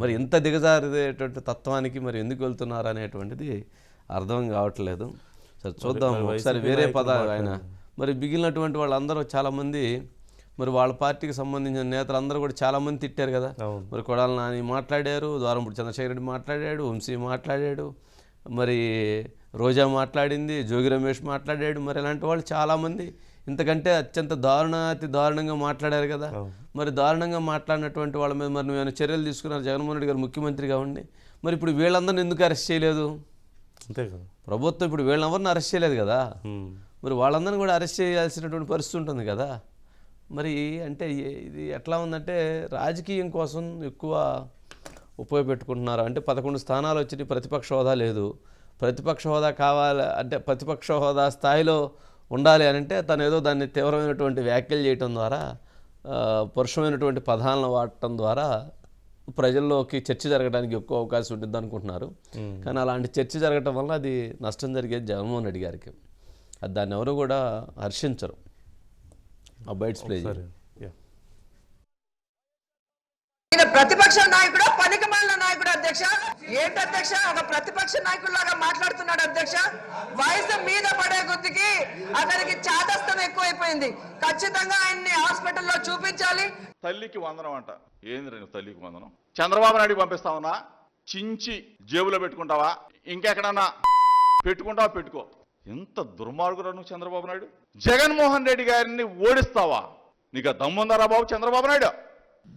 మరి ఇంత దిగజారేటువంటి తత్వానికి మరి ఎందుకు వెళ్తున్నారు అనేటువంటిది అర్థం కావట్లేదు. సరే చూద్దాం. ఒకసారి వేరే పద ఆయన. మరి మిగిలినటువంటి వాళ్ళందరూ చాలామంది మరి వాళ్ళ పార్టీకి సంబంధించిన నేతలందరూ కూడా చాలామంది తిట్టారు కదా. మరి కొడాల నాని మాట్లాడారు ద్వారంపూడి చంద్రశేఖర రెడ్డి మాట్లాడాడు వంశీ మాట్లాడాడు మరి రోజా మాట్లాడింది జోగి రమేష్ మాట్లాడాడు మరి ఇలాంటి వాళ్ళు చాలామంది ఇంతకంటే అత్యంత దారుణాతి దారుణంగా మాట్లాడారు కదా. మరి దారుణంగా మాట్లాడినటువంటి వాళ్ళ మీద మరి నువ్వు ఏమైనా చర్యలు తీసుకున్నారు? జగన్మోహన్ రెడ్డి గారు ముఖ్యమంత్రిగా ఉండి. మరి ఇప్పుడు వీళ్ళందరిని ఎందుకు అరెస్ట్ చేయలేదు? అంతే కదా. ప్రభుత్వం ఇప్పుడు వీళ్ళెవరిని అరెస్ట్ చేయలేదు కదా. మరి వాళ్ళందరినీ కూడా అరెస్ట్ చేయాల్సినటువంటి పరిస్థితి ఉంటుంది కదా. మరి అంటే ఇది ఎట్లా ఉందంటే రాజకీయం కోసం ఎక్కువ ఉపయోగపెట్టుకుంటున్నారు. అంటే పదకొండు స్థానాలు వచ్చి ప్రతిపక్ష హోదా లేదు. ప్రతిపక్ష హోదా కావాలి అంటే ప్రతిపక్ష హోదా స్థాయిలో ఉండాలి అని అంటే తను ఏదో దాన్ని తీవ్రమైనటువంటి వ్యాఖ్యలు చేయటం ద్వారా పరుషమైనటువంటి పదాలను వాడటం ద్వారా ప్రజల్లోకి చర్చ జరగడానికి ఎక్కువ అవకాశం ఉంటుంది అనుకుంటున్నారు. కానీ అలాంటి చర్చ జరగటం వల్ల అది నష్టం జరిగేది జగన్మోహన్ రెడ్డి గారికి. అది దాన్ని ఎవరు కూడా హర్షించరు. ఆ బైట్స్ ప్లే సరే యా ఈయన ప్రతిపక్ష నాయకుడు పనికిమాలిన నాయకుడు అధ్యక్ష. ఏంటి అధ్యక్ష? ఒక ప్రతిపక్ష నాయకుడిలాగా మాట్లాడుతున్నాడు అధ్యక్ష. వయసు మీద పడే కొద్దికి అతనికి చాదస్తం ఎక్కువైపోయింది. ఖచ్చితంగా ఆయన్ని హాస్పిటల్లో చూపించాలి. తల్లికి వందనం అంట. ఏంది రే తల్లికి వందనం? చంద్రబాబు నాయుడు పంపిస్తావన్నా చించి జేబులో పెట్టుకుంటావా? ఇంకెక్కడన్నా? పెట్టుకుంటావా? పెట్టుకో. ఎంత దుర్మార్గురా నువ్వు చంద్రబాబు నాయుడు? జగన్మోహన్ రెడ్డి గారిని ఓడిస్తావా? నీకు దమ్ముందరా బాబు చంద్రబాబు నాయుడు?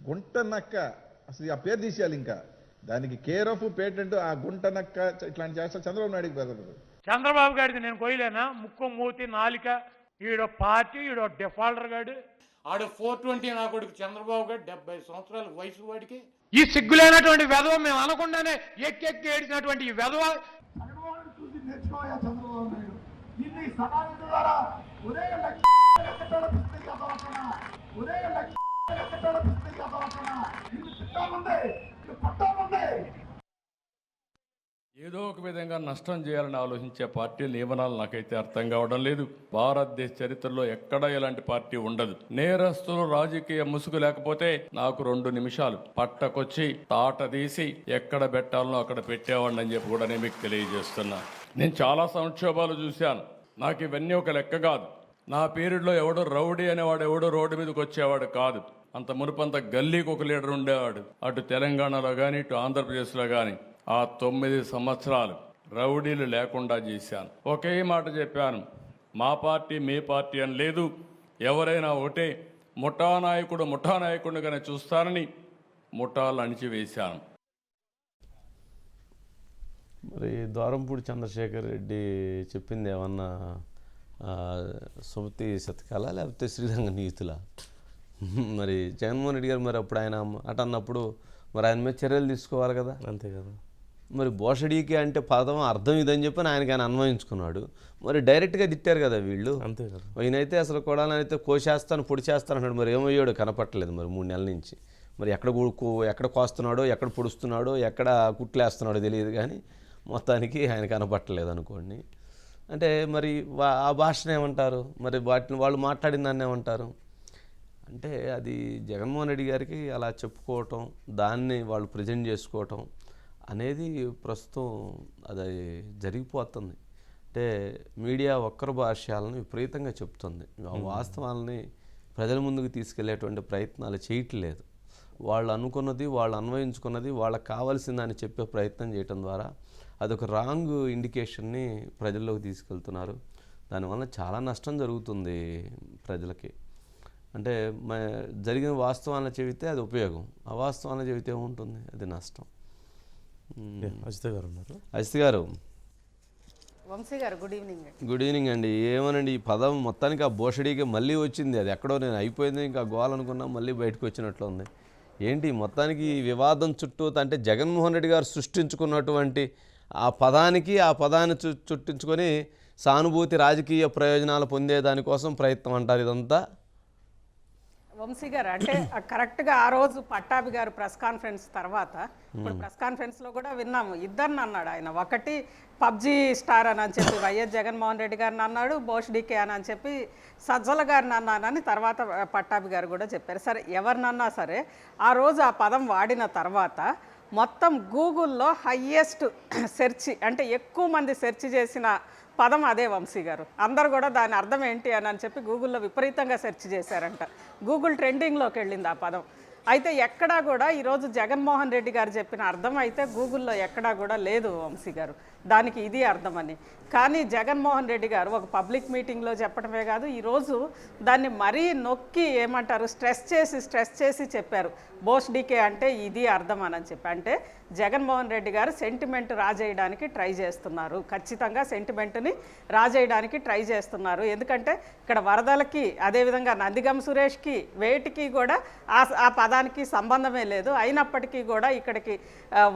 గుంట నక్క. అసలు ఆ పేరు తీసేయాలి ఇంకా. దానికి కేర్ ఆఫ్ పేటెంట్ ఆ గుంట నక్క ఇట్లాంటి చేస్తా చంద్రబాబు నాయుడుకి బెదరదు చంద్రబాబు గారిది నేను కొయ్యలేనా? ముక్కు మూతి నాలిక ఈడో పార్టీ ఈడో డిఫాల్టర్ గాడు. ఆడు ఫోర్ ట్వంటీ నా కొడుకు చంద్రబాబు గారు డెబ్బై సంవత్సరాల వయసు వాడికి. ఈ సిగ్గులేనటువంటి వెధవ మేము అనకుండానే ఎక్కెక్కి ఏడిచినటువంటి ఈ వెధవ. ఉదయం ఉదయం ఏదో ఒక విధంగా నష్టం చేయాలని ఆలోచించే పార్టీ నియమనాలు నాకైతే అర్థం కావడం లేదు. భారతదేశ చరిత్రలో ఎక్కడా ఇలాంటి పార్టీ ఉండదు. నేరస్తులు రాజకీయ ముసుగు లేకపోతే నాకు రెండు నిమిషాలు. పట్టకొచ్చి తాట తీసి ఎక్కడ పెట్టాలనో అక్కడ పెట్టేవాడిని అని చెప్పి కూడా నేను మీకు తెలియజేస్తున్నా. నేను చాలా సంక్షోభాలు చూశాను. నాకు ఇవన్నీ ఒక లెక్క కాదు. నా పీరియడ్లో ఎవడో రౌడీ అనేవాడు ఎవడో రోడ్డు మీదకి వచ్చేవాడు కాదు. అంత మునుపంత గల్లీకి ఒక లీడర్ ఉండేవాడు. అటు తెలంగాణలో కానీ ఇటు ఆంధ్రప్రదేశ్లో కానీ ఆ తొమ్మిది సంవత్సరాలు రౌడీలు లేకుండా చేశాను ఒకే మాట చెప్పాను మా పార్టీ మీ పార్టీ అని లేదు. ఎవరైనా ఒకటే ముఠా నాయకుడు ముఠా నాయకుడిగానే చూస్తారని ముఠాలు అణిచివేశాను. మరి ద్వారంపూడి చంద్రశేఖర్ రెడ్డి చెప్పింది ఏమన్నా సుమతి శతకాల లేకపోతే శ్రీరంగ నీతులా? మరి జగన్మోహన్ రెడ్డి గారు మరి అప్పుడు ఆయన అట అన్నప్పుడు మరి ఆయన మీద చర్యలు తీసుకోవాలి కదా. అంతే కదా. మరి బోషడీకి అంటే పదం అర్థం ఇదని చెప్పి ఆయనకి ఆయన అన్వయించుకున్నాడు. మరి డైరెక్ట్గా తిట్టారు కదా వీళ్ళు. అంతే కదా. ఈయనైతే అసలు కొడాలనైతే కోసేస్తాను పొడి చేస్తాను అన్నాడు మరి ఏమయ్యాడో కనపట్టలేదు మరి మూడు నెలల నుంచి. మరి ఎక్కడ ఎక్కడ కోస్తున్నాడో ఎక్కడ పొడుస్తున్నాడో ఎక్కడ కుట్లేస్తున్నాడో తెలియదు కానీ మొత్తానికి ఆయన కనపట్టలేదు అనుకోండి. అంటే మరి వా- ఆ భాషను ఏమంటారు? మరి వాటిని వాళ్ళు మాట్లాడిన దాన్ని ఏమంటారు? అంటే అది జగన్మోహన్ రెడ్డి గారికి అలా చెప్పుకోవటం దాన్ని వాళ్ళు ప్రజెంట్ చేసుకోవటం అనేది ప్రస్తుతం అది జరిగిపోతుంది. అంటే మీడియా ఒక్కరి భాష్యాలను విపరీతంగా చెప్తుంది. వాస్తవాలని ప్రజల ముందుకు తీసుకెళ్ళేటువంటి ప్రయత్నాలు చేయట్లేదు. వాళ్ళు అనుకున్నది వాళ్ళు అన్వయించుకున్నది వాళ్ళకి కావాల్సిందని చెప్పే ప్రయత్నం చేయటం ద్వారా అదొక రాంగ్ ఇండికేషన్ని ప్రజల్లోకి తీసుకెళ్తున్నారు. దానివల్ల చాలా నష్టం జరుగుతుంది ప్రజలకి. అంటే మ జరిగిన వాస్తవాలను చెబితే అది ఉపయోగం. అవాస్తవాలను చెబితే ఏముంటుంది? అది నష్టం. అజిత గారు ఉన్నారు. అజిత్ గారు. వంశీ గారు గుడ్ ఈవినింగ్ అండి. గుడ్ ఈవినింగ్ అండి. ఏమనండి ఈ పదం మొత్తానికి ఆ బోషడీకి మళ్ళీ వచ్చింది. అది ఎక్కడో నేను అయిపోయింది ఇంకా గోల్ అనుకున్నా మళ్ళీ బయటకు వచ్చినట్లు ఉంది. ఏంటి మొత్తానికి ఈ వివాదం చుట్టూ అంటే జగన్మోహన్ రెడ్డి గారు సృష్టించుకున్నటువంటి ఆ పదానికి ఆ పదాన్ని చు చుట్టించుకొని సానుభూతి రాజకీయ ప్రయోజనాలు పొందేదానికోసం ప్రయత్నం అంటారు ఇదంతా. వంశీ గారు అంటే కరెక్ట్గా ఆ రోజు పట్టాభి గారు ప్రెస్ కాన్ఫరెన్స్ తర్వాత ఇప్పుడు ప్రెస్ కాన్ఫరెన్స్లో కూడా విన్నాము ఇద్దరిని అన్నాడు ఆయన. ఒకటి పబ్జీ స్టార్ అని అని చెప్పి వైఎస్ జగన్మోహన్ రెడ్డి గారిని అన్నాడు బోష్ డికే అని అని చెప్పి సజ్జల గారిని అన్నానని తర్వాత పట్టాభి గారు కూడా చెప్పారు. సరే ఎవరినన్నా సరే ఆ రోజు ఆ పదం వాడిన తర్వాత మొత్తం గూగుల్లో హయ్యెస్ట్ సెర్చ్ అంటే ఎక్కువ మంది సెర్చ్ చేసిన పదం అదే వంశీ గారు. అందరు కూడా దాని అర్థం ఏంటి అని అని చెప్పి గూగుల్లో విపరీతంగా సెర్చ్ చేశారంట. గూగుల్ ట్రెండింగ్లోకి వెళ్ళింది ఆ పదం. అయితే ఎక్కడా కూడా ఈరోజు జగన్మోహన్ రెడ్డి గారు చెప్పిన అర్థం అయితే గూగుల్లో ఎక్కడా కూడా లేదు వంశీ గారు. దానికి ఇది అర్థమని. కానీ జగన్మోహన్ రెడ్డి గారు ఒక పబ్లిక్ మీటింగ్లో చెప్పడమే కాదు ఈరోజు దాన్ని మరీ నొక్కి ఏమంటారు స్ట్రెస్ చేసి స్ట్రెస్ చేసి చెప్పారు. బోస్ డీకే అంటే ఇది అర్థం అని చెప్పి. అంటే జగన్మోహన్ రెడ్డి గారు సెంటిమెంట్ రాజేయడానికి ట్రై చేస్తున్నారు. ఖచ్చితంగా సెంటిమెంట్ని రాజేయడానికి ట్రై చేస్తున్నారు. ఎందుకంటే ఇక్కడ వరదలకి అదేవిధంగా నందిగం సురేష్కి వేటికి కూడా ఆ ఆ పదానికి సంబంధమే లేదు. అయినప్పటికీ కూడా ఇక్కడికి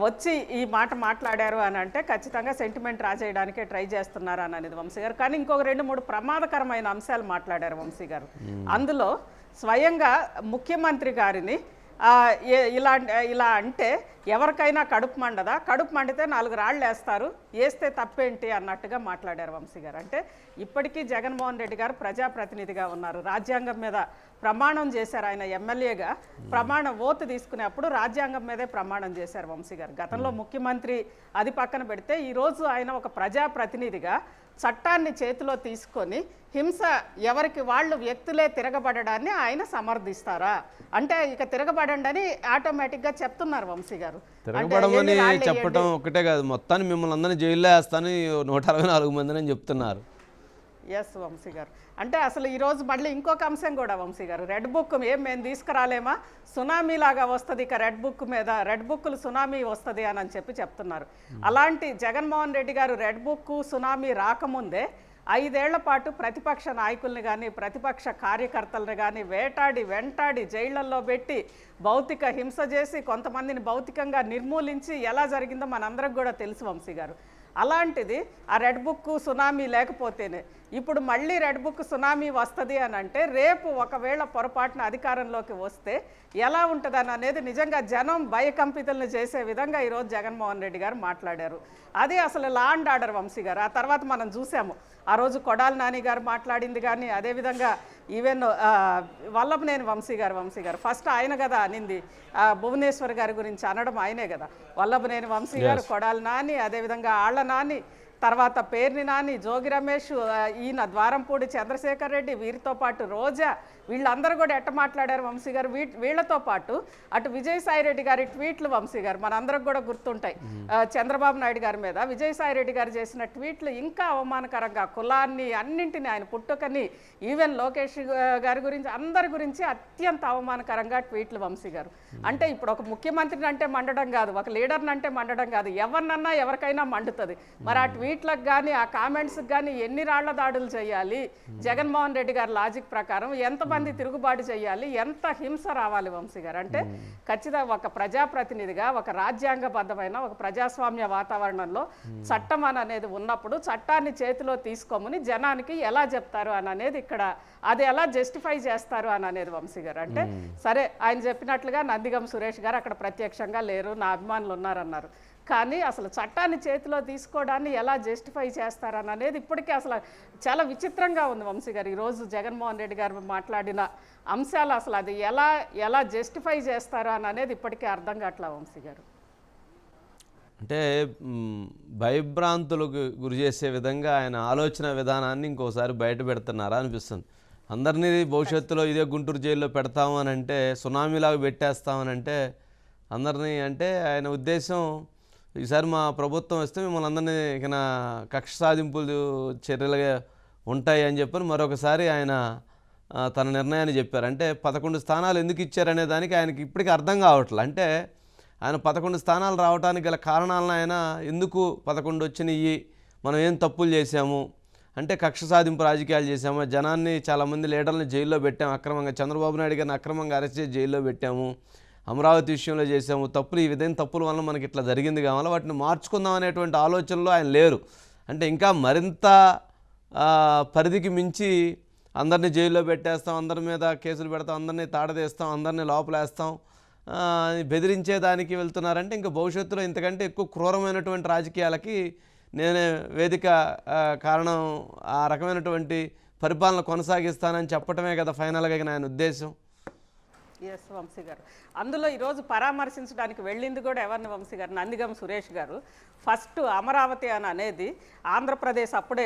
వచ్చి ఈ మాట మాట్లాడారు అని అంటే ఖచ్చితంగా సెంటిమెంట్ రాజేయడానికే ట్రై చేస్తున్నారు అని అనేది వంశీ గారు. కానీ ఇంకొక రెండు మూడు ప్రమాదకరమైన అంశాలు మాట్లాడారు వంశీ గారు. అందులో స్వయంగా ముఖ్యమంత్రి గారిని ఇలా ఇలా అంటే ఎవరికైనా కడుపు మండదా? కడుపు మండితే నాలుగు రాళ్ళు వేస్తారు. వేస్తే తప్పేంటి అన్నట్టుగా మాట్లాడారు వంశీ గారు. అంటే ఇప్పటికీ జగన్మోహన్ రెడ్డి గారు ప్రజాప్రతినిధిగా ఉన్నారు. రాజ్యాంగం మీద ప్రమాణం చేశారు ఆయన ఎమ్మెల్యేగా. ప్రమాణ ఓతు తీసుకునేప్పుడు రాజ్యాంగం మీదే ప్రమాణం చేశారు వంశీ గారు. గతంలో ముఖ్యమంత్రి అది పక్కన పెడితే ఈరోజు ఆయన ఒక ప్రజాప్రతినిధిగా చట్టాన్ని చేతిలో తీసుకొని హింస ఎవరికి వాళ్ళు వ్యక్తులే తిరగబడడాన్ని ఆయన సమర్థిస్తారా? అంటే ఇక తిరగబడండి అని ఆటోమేటిక్గా చెప్తున్నారు వంశీ గారు. తిరగబడమని వేయండి. ఒకటే కాదు మొత్తాన్ని మిమ్మల్ని అందరినీ జైల్లో వేస్తాను నూట అరవై నాలుగు మందిని అని చెప్తున్నారు. ఎస్ వంశీ గారు. అంటే అసలు ఈరోజు మళ్ళీ ఇంకొక అంశం కూడా వంశీ గారు. రెడ్ బుక్ ఏం మేము తీసుకురాలేమా? సునామీ లాగా వస్తుంది ఇక రెడ్ బుక్ మీద. రెడ్ బుక్లు సునామీ వస్తుంది అని అని చెప్పి చెప్తున్నారు. అలాంటి జగన్మోహన్ రెడ్డి గారు రెడ్ బుక్ సునామీ రాకముందే ఐదేళ్ళ పాటు ప్రతిపక్ష నాయకుల్ని కానీ ప్రతిపక్ష కార్యకర్తలను కానీ వేటాడి వెంటాడి జైళ్ళలో పెట్టి భౌతిక హింస చేసి కొంతమందిని భౌతికంగా నిర్మూలించి ఎలా జరిగిందో మనందరికి కూడా తెలుసు వంశీ గారు. అలాంటిది ఆ రెడ్ బుక్ సునామీ లేకపోతేనే ఇప్పుడు మళ్ళీ రెడ్ బుక్ సునామీ వస్తుంది అని అంటే రేపు ఒకవేళ పొరపాటున అధికారంలోకి వస్తే ఎలా ఉంటుందని అనేది నిజంగా జనం భయకంపితులను చేసే విధంగా ఈరోజు జగన్మోహన్ రెడ్డి గారు మాట్లాడారు. అది అసలు లా అండ్ ఆర్డర్ వంశీ గారు. ఆ తర్వాత మనం చూసాము. ఆ రోజు కొడాలి నాని గారు మాట్లాడింది కానీ అదేవిధంగా ఈవెన్ వల్లభనేని వంశీ గారు వంశీ గారు. ఫస్ట్ ఆయన కదా అనింది. భువనేశ్వర్ గారి గురించి అనడం ఆయనే కదా. వల్లభనేని వంశీ గారు కొడాలి నాని అదేవిధంగా ఆళ్ళ నాని తర్వాత పేర్ని నాని జోగి రమేష్ ఈయన ద్వారంపూడి చంద్రశేఖర్ రెడ్డి వీరితో పాటు రోజా వీళ్ళందరూ కూడా ఎట్ట మాట్లాడారు వంశీ గారు? వీ వీళ్ళతో పాటు అటు విజయసాయి రెడ్డి గారి ట్వీట్లు వంశీ గారు మనందరికి కూడా గుర్తుంటాయి. చంద్రబాబు నాయుడు గారి మీద విజయసాయి రెడ్డి గారు చేసిన ట్వీట్లు ఇంకా అవమానకరంగా కులాన్ని అన్నింటిని ఆయన పుట్టుకని ఈవెన్ లోకేష్ గారి గురించి అందరి గురించి అత్యంత అవమానకరంగా ట్వీట్లు వంశీ గారు. అంటే ఇప్పుడు ఒక ముఖ్యమంత్రిని అంటే మండడం కాదు ఒక లీడర్ని అంటే మండడం కాదు ఎవరినన్నా ఎవరికైనా మండుతుంది. మరి ఆ ట్వీట్లకు కానీ ఆ కామెంట్స్కి కానీ ఎన్ని రాళ్ళ దాడులు చేయాలి? జగన్మోహన్ రెడ్డి గారి లాజిక్ ప్రకారం ఎంతమంది తిరుగుబాటు చేయాలి. ఎంత హింస రావాలి వంశీ గారు? అంటే ఖచ్చితంగా ఒక ప్రజాప్రతినిధిగా ఒక రాజ్యాంగబద్ధమైన ఒక ప్రజాస్వామ్య వాతావరణంలో చట్టం అని అనేది ఉన్నప్పుడు చట్టాన్ని చేతిలో తీసుకోమని జనానికి ఎలా చెప్తారు అని అనేది ఇక్కడ అది ఎలా జస్టిఫై చేస్తారు అని అనేది వంశీ గారు. అంటే సరే ఆయన చెప్పినట్లుగా నందిగం సురేష్ గారు అక్కడ ప్రత్యక్షంగా లేరు నా అభిమానులు ఉన్నారన్నారు. కానీ అసలు చట్టాన్ని చేతిలో తీసుకోవడాన్ని ఎలా జస్టిఫై చేస్తారని అనేది ఇప్పటికీ అసలు చాలా విచిత్రంగా ఉంది వంశీ గారు. ఈరోజు జగన్మోహన్ రెడ్డి గారు మాట్లాడిన అంశాలు అసలు అది ఎలా ఎలా జస్టిఫై చేస్తారు అని అనేది ఇప్పటికీ అర్థం కావట్లా వంశీ గారు? అంటే భయభ్రాంతులకు గురి చేసే విధంగా ఆయన ఆలోచన విధానాన్ని ఇంకోసారి బయట పెడుతున్నారా అనిపిస్తుంది. అందరినీ భవిష్యత్తులో ఇదే గుంటూరు జైల్లో పెడతామని అంటే సునామీలాగా పెట్టేస్తామని అంటే అందరినీ అంటే ఆయన ఉద్దేశం ఈసారి మా ప్రభుత్వం వస్తే మిమ్మల్ని అందరినీ ఇక కక్ష సాధింపులు చర్యలుగా ఉంటాయి అని చెప్పని మరొకసారి ఆయన తన నిర్ణయాన్ని చెప్పారు. అంటే పదకొండు స్థానాలు ఎందుకు ఇచ్చారనే దానికి ఆయనకి ఇప్పటికీ అర్థం కావట్లే. అంటే ఆయన పదకొండు స్థానాలు రావడానికి గల కారణాలను ఆయన ఎందుకు పదకొండు వచ్చినాయి మనం ఏం తప్పులు చేశాము? అంటే కక్ష సాధింపు రాజకీయాలు చేశాము. జనాన్ని చాలామంది లీడర్ని జైల్లో పెట్టాము. అక్రమంగా చంద్రబాబు నాయుడు గారిని అక్రమంగా అరెస్ట్ చేసి జైల్లో పెట్టాము. అమరావతి విషయంలో చేసాము తప్పులు ఈ విధమైన తప్పుల వల్ల మనకి ఇట్లా జరిగింది కావాలి? వాటిని మార్చుకుందాం అనేటువంటి ఆలోచనలో ఆయన లేరు. అంటే ఇంకా మరింత పరిధికి మించి అందరినీ జైల్లో పెట్టేస్తాం అందరి మీద కేసులు పెడతాం అందరినీ తాడదేస్తాం అందరినీ లోపలేస్తాం బెదిరించేదానికి బెదిరించే దానికి వెళ్తున్నారంటే ఇంకా భవిష్యత్తులో ఇంతకంటే ఎక్కువ క్రూరమైనటువంటి రాజకీయాలకి నేనే వేదిక కారణం ఆ రకమైనటువంటి పరిపాలన కొనసాగిస్తానని చెప్పటమే కదా ఫైనల్గా ఆయన ఉద్దేశం. ఎస్ వంశీ గారు. అందులో ఈరోజు పరామర్శించడానికి వెళ్ళింది కూడా ఎవరిని వంశీ గారు? నందిగం సురేష్ గారు. ఫస్ట్ అమరావతి అని అనేది ఆంధ్రప్రదేశ్ అప్పుడే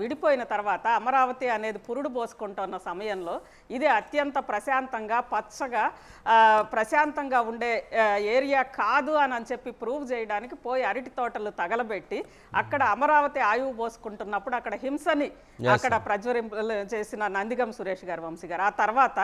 విడిపోయిన తర్వాత అమరావతి అనేది పురుడు పోసుకుంటున్న సమయంలో ఇది అత్యంత ప్రశాంతంగా పచ్చగా ప్రశాంతంగా ఉండే ఏరియా కాదు అని అని చెప్పి ప్రూవ్ చేయడానికి పోయి అరటి తోటలు తగలబెట్టి అక్కడ అమరావతి ఆయువు పోసుకుంటున్నప్పుడు అక్కడ హింసని అక్కడ ప్రజ్వరింప చేసిన నందిగం సురేష్ గారు వంశీ గారు. ఆ తర్వాత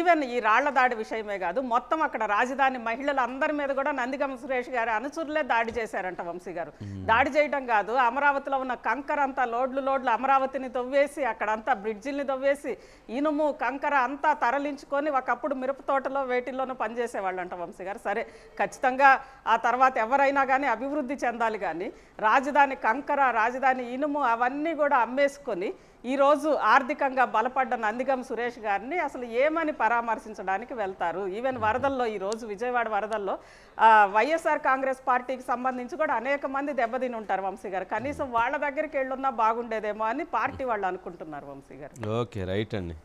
ఈవెన్ ఈ రాళ్ళ దాడి విషయమే కాదు మొత్తం అక్కడ రాజధాని మహిళలు అందరి మీద కూడా నందిగం సురేష్ గారి అనుచరులే దాడి చేశారంట వంశీ గారు. దాడి చేయడం కాదు అమరావతిలో ఉన్న కంకర అంతా లోడ్లు లోడ్లు అమరావతిని తవ్వేసి అక్కడంతా బ్రిడ్జిల్ని తవ్వేసి ఇనుము కంకర అంతా తరలించుకొని ఒకప్పుడు మిరప తోటలో వేటిల్లోనూ పనిచేసేవాళ్ళంట వంశీ గారు. సరే ఖచ్చితంగా ఆ తర్వాత ఎవరైనా కానీ అభివృద్ధి చెందాలి కానీ రాజధాని కంకర రాజధాని ఇనుము అవన్నీ కూడా అమ్మేసుకొని ఈరోజు ఆర్థికంగా బలపడ్డ నందిగం సురేష్ గారిని అసలు ఏమని పరామర్శించడానికి వెళ్తారు? ఈవెన్ వరదల్లో ఈరోజు విజయవాడ వరదల్లో ఆ, వైఎస్ఆర్ కాంగ్రెస్ పార్టీకి సంబంధించి కూడా అనేక మంది దెబ్బతిని ఉంటారు వంశీ గారు. కనీసం వాళ్ళ దగ్గరికి వెళ్ళున్నా బాగుండేదేమో అని పార్టీ వాళ్ళు అనుకుంటున్నారు వంశీ గారు. ఓకే రైట్ అండి.